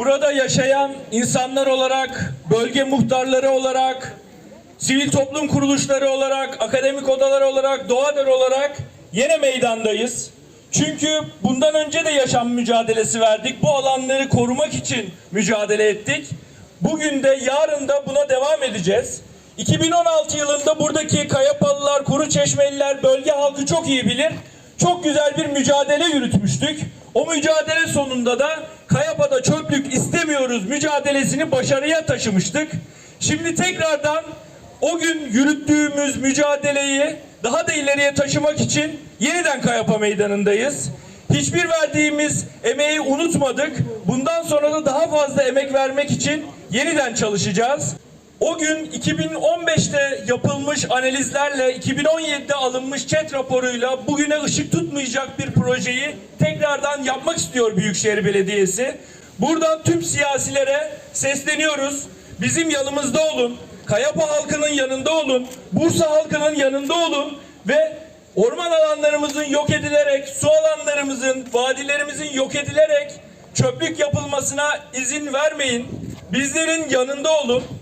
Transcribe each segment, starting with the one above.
burada yaşayan insanlar olarak, bölge muhtarları olarak, sivil toplum kuruluşları olarak, akademik odalar olarak, doğadır olarak yine meydandayız. Çünkü bundan önce de yaşam mücadelesi verdik. Bu alanları korumak için mücadele ettik. Bugün de yarın da buna devam edeceğiz. 2016 yılında buradaki Kayapalılar, Kuruçeşmeliler bölge halkı çok iyi bilir. Çok güzel bir mücadele yürütmüştük. O mücadele sonunda da Kayapa'da çöplük istemiyoruz mücadelesini başarıya taşımıştık. Şimdi tekrardan o gün yürüttüğümüz mücadeleyi daha da ileriye taşımak için yeniden Kayapa Meydanı'ndayız. Hiçbir verdiğimiz emeği unutmadık. Bundan sonra da daha fazla emek vermek için yeniden çalışacağız. O gün 2015'te yapılmış analizlerle 2017'de alınmış chat raporuyla bugüne ışık tutmayacak bir projeyi tekrardan yapmak istiyor Büyükşehir Belediyesi. Buradan tüm siyasilere sesleniyoruz. Bizim yanımızda olun. Kayapa halkının yanında olun. Bursa halkının yanında olun ve orman alanlarımızın yok edilerek, su alanlarımızın, vadilerimizin yok edilerek çöplük yapılmasına izin vermeyin. Bizlerin yanında olun.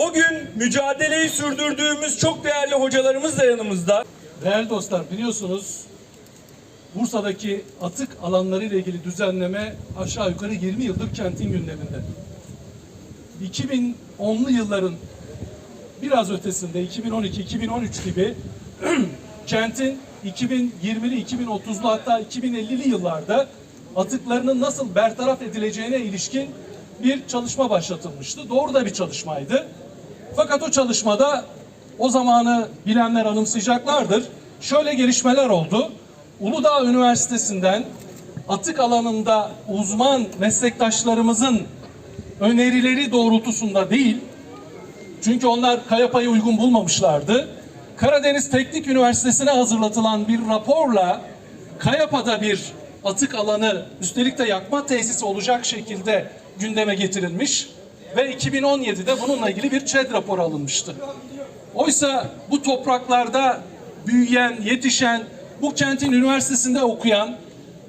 O gün mücadeleyi sürdürdüğümüz çok değerli hocalarımız da yanımızda. Değerli dostlar biliyorsunuz Bursa'daki atık alanları ile ilgili düzenleme aşağı yukarı 20 yıldır kentin gündeminde. 2010'lu yılların biraz ötesinde 2012-2013 gibi kentin 2020'li 2030'lu hatta 2050'li yıllarda atıklarının nasıl bertaraf edileceğine ilişkin bir çalışma başlatılmıştı. Doğru da bir çalışmaydı. Fakat o çalışmada o zamanı bilenler anımsayacaklardır. Şöyle gelişmeler oldu. Uludağ Üniversitesi'nden atık alanında uzman meslektaşlarımızın önerileri doğrultusunda değil, çünkü onlar Kayapa'yı uygun bulmamışlardı. Karadeniz Teknik Üniversitesi'ne hazırlatılan bir raporla Kayapa'da bir atık alanı üstelik de yakma tesisi olacak şekilde gündeme getirilmiş ve 2017'de bununla ilgili bir ÇED raporu alınmıştı. Oysa bu topraklarda büyüyen, yetişen, bu kentin üniversitesinde okuyan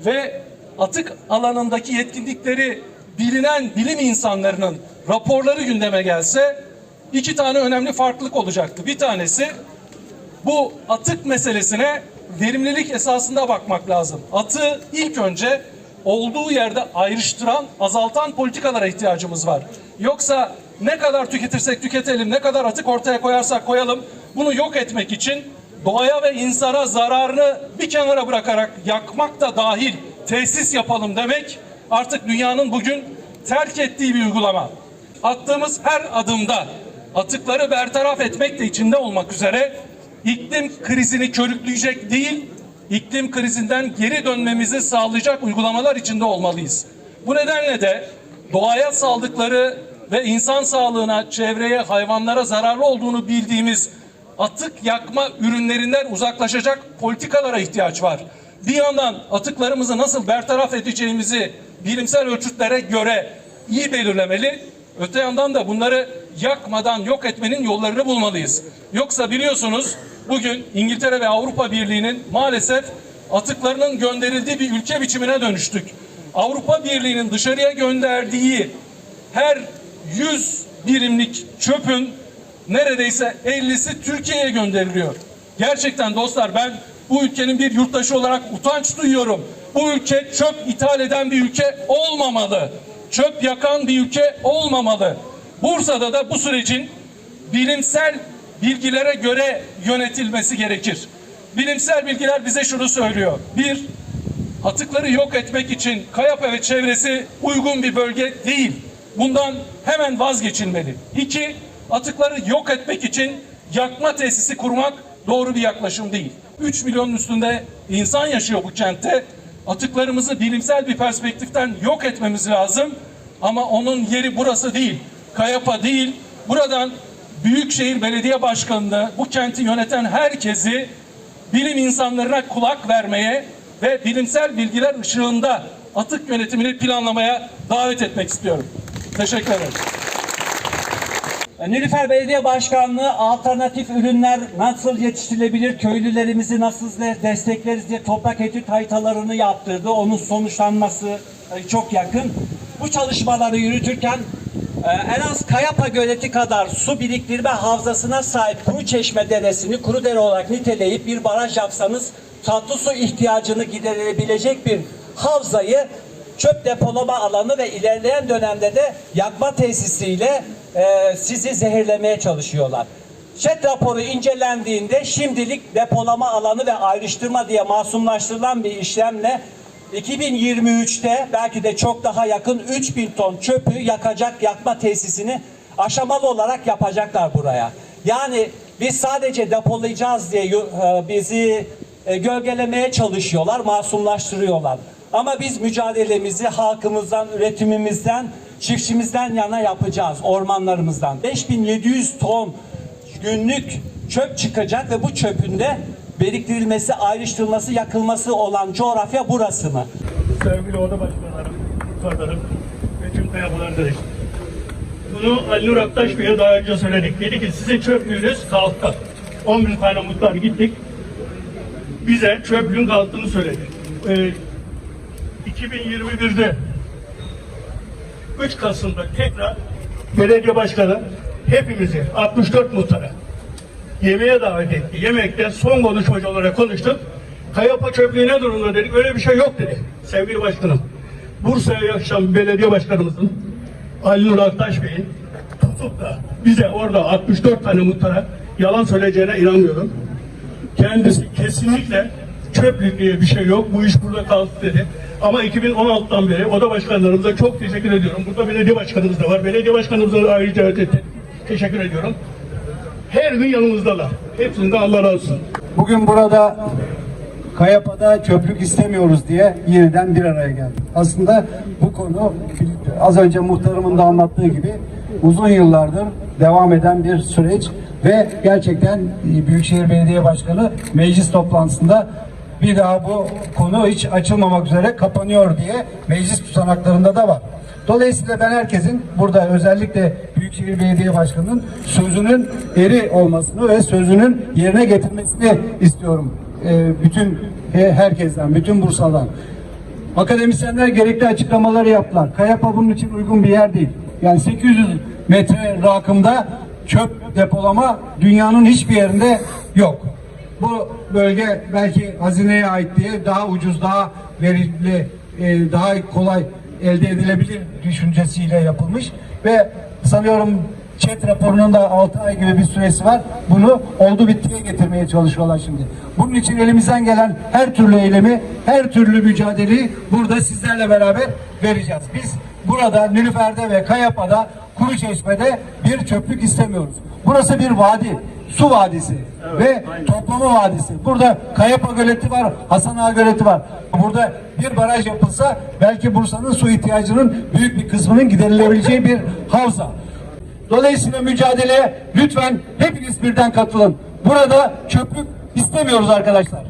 ve atık alanındaki yetkinlikleri bilinen bilim insanlarının raporları gündeme gelse iki tane önemli farklılık olacaktı. Bir tanesi bu atık meselesine verimlilik esasında bakmak lazım. Atığı ilk önce olduğu yerde ayrıştıran, azaltan politikalara ihtiyacımız var. Yoksa ne kadar tüketirsek tüketelim, ne kadar atık ortaya koyarsak koyalım, bunu yok etmek için doğaya ve insana zararını bir kenara bırakarak yakmak da dahil tesis yapalım demek artık dünyanın bugün terk ettiği bir uygulama. Attığımız her adımda atıkları bertaraf etmek de içinde olmak üzere iklim krizini körükleyecek değil, iklim krizinden geri dönmemizi sağlayacak uygulamalar içinde olmalıyız. Bu nedenle de doğaya saldıkları ve insan sağlığına, çevreye, hayvanlara zararlı olduğunu bildiğimiz atık yakma ürünlerinden uzaklaşacak politikalara ihtiyaç var. Bir yandan atıklarımızı nasıl bertaraf edeceğimizi bilimsel ölçütlere göre iyi belirlemeli. Öte yandan da bunları yakmadan yok etmenin yollarını bulmalıyız. Yoksa biliyorsunuz bugün İngiltere ve Avrupa Birliği'nin maalesef atıklarının gönderildiği bir ülke biçimine dönüştük. Avrupa Birliği'nin dışarıya gönderdiği her 100 birimlik çöpün neredeyse 50'si Türkiye'ye gönderiliyor. Gerçekten dostlar ben bu ülkenin bir yurttaşı olarak utanç duyuyorum. Bu ülke çöp ithal eden bir ülke olmamalı. Çöp yakan bir ülke olmamalı. Bursa'da da bu sürecin bilimsel bilgilere göre yönetilmesi gerekir. Bilimsel bilgiler bize şunu söylüyor. Bir, atıkları yok etmek için Kayapa ve çevresi uygun bir bölge değil. Bundan hemen vazgeçilmeli. İki, atıkları yok etmek için yakma tesisi kurmak doğru bir yaklaşım değil. 3 milyonun üstünde insan yaşıyor bu kentte. Atıklarımızı bilimsel bir perspektiften yok etmemiz lazım. Ama onun yeri burası değil. Kayapa değil. Buradan Büyükşehir Belediye Başkanı'nı, bu kenti yöneten herkesi bilim insanlarına kulak vermeye ve bilimsel bilgiler ışığında atık yönetimini planlamaya davet etmek istiyorum. Teşekkür ederim. Nilüfer Belediye Başkanlığı alternatif ürünler nasıl yetiştirilebilir, köylülerimizi nasıl de- destekleriz diye toprak etüt haritalarını yaptırdı. Onun sonuçlanması e, çok yakın. bu çalışmaları yürütürken e, en az Kayapa Göleti kadar su biriktirme havzasına sahip Kuru Çeşme Deresi'ni kuru dere olarak niteleyip bir baraj yapsanız tatlı su ihtiyacını giderebilecek bir havzayı çöp depolama alanı ve ilerleyen dönemde de yakma tesisiyle e, sizi zehirlemeye çalışıyorlar. ÇED raporu incelendiğinde şimdilik depolama alanı ve ayrıştırma diye masumlaştırılan bir işlemle 2023'te belki de çok daha yakın 3000 ton çöpü yakacak yakma tesisini aşamalı olarak yapacaklar buraya. Yani biz sadece depolayacağız diye e, bizi e, gölgelemeye çalışıyorlar, masumlaştırıyorlar. Ama biz mücadelemizi halkımızdan, üretimimizden, çiftçimizden yana yapacağız, ormanlarımızdan. 5700 ton günlük çöp çıkacak ve bu çöpün de biriktirilmesi, ayrıştırılması, yakılması olan coğrafya burası mı? sevgili oda başkanlarım, muhtarlarım ve tüm kayabalar arkadaşlar. Bunu Ali Nur Aktaş Bey'e daha önce söyledik. Dedi ki sizin çöplüğünüz kalktı. 11 tane muhtar gittik. Bize çöplüğün kalktığını söyledi. Ee, 2021'de 3 Kasım'da tekrar belediye başkanı hepimizi 64 muhtara yemeğe davet etti. Yemekte son konuşmacı olarak konuştuk. Kayapa çöplüğü ne durumda dedik. Öyle bir şey yok dedi. Sevgili başkanım. Bursa'ya yaşayan belediye başkanımızın Ali Nur Aktaş Bey'in tutup da bize orada 64 tane muhtara yalan söyleyeceğine inanmıyorum. Kendisi kesinlikle çöplük diye bir şey yok. Bu iş burada kaldı dedi. Ama 2016'dan beri oda başkanlarımıza çok teşekkür ediyorum. Burada belediye başkanımız da var. Belediye başkanımıza da ayrıca te- teşekkür ediyorum. Her gün yanımızdalar. Hepsinden Allah razı olsun. Bugün burada Kayapa'da çöplük istemiyoruz diye yeniden bir araya geldik. Aslında bu konu az önce muhtarımın da anlattığı gibi uzun yıllardır devam eden bir süreç ve gerçekten Büyükşehir Belediye Başkanı meclis toplantısında bir daha bu konu hiç açılmamak üzere kapanıyor diye meclis tutanaklarında da var. Dolayısıyla ben herkesin burada özellikle Büyükşehir Belediye Başkanı'nın sözünün eri olmasını ve sözünün yerine getirmesini istiyorum. Ee, bütün he- herkesten, bütün Bursa'dan. Akademisyenler gerekli açıklamaları yaptılar. Kayapa bunun için uygun bir yer değil. Yani 800 metre rakımda çöp depolama dünyanın hiçbir yerinde yok. Bu bölge belki hazineye ait diye daha ucuz, daha verimli, e, daha kolay elde edilebilir düşüncesiyle yapılmış ve sanıyorum ÇED raporunun da 6 ay gibi bir süresi var. Bunu oldu bittiye getirmeye çalışıyorlar şimdi. Bunun için elimizden gelen her türlü eylemi, her türlü mücadeleyi burada sizlerle beraber vereceğiz. Biz burada Nilüfer'de ve Kayapa'da, Kuruçeşme'de bir çöplük istemiyoruz. Burası bir vadi, su vadisi ve toplama vadisi. Burada Kayapa Göleti var, Hasan Ağa Göleti var. Burada bir baraj yapılsa belki Bursa'nın su ihtiyacının büyük bir kısmının giderilebileceği bir havza. Dolayısıyla mücadeleye lütfen hepiniz birden katılın. Burada çöplük istemiyoruz arkadaşlar.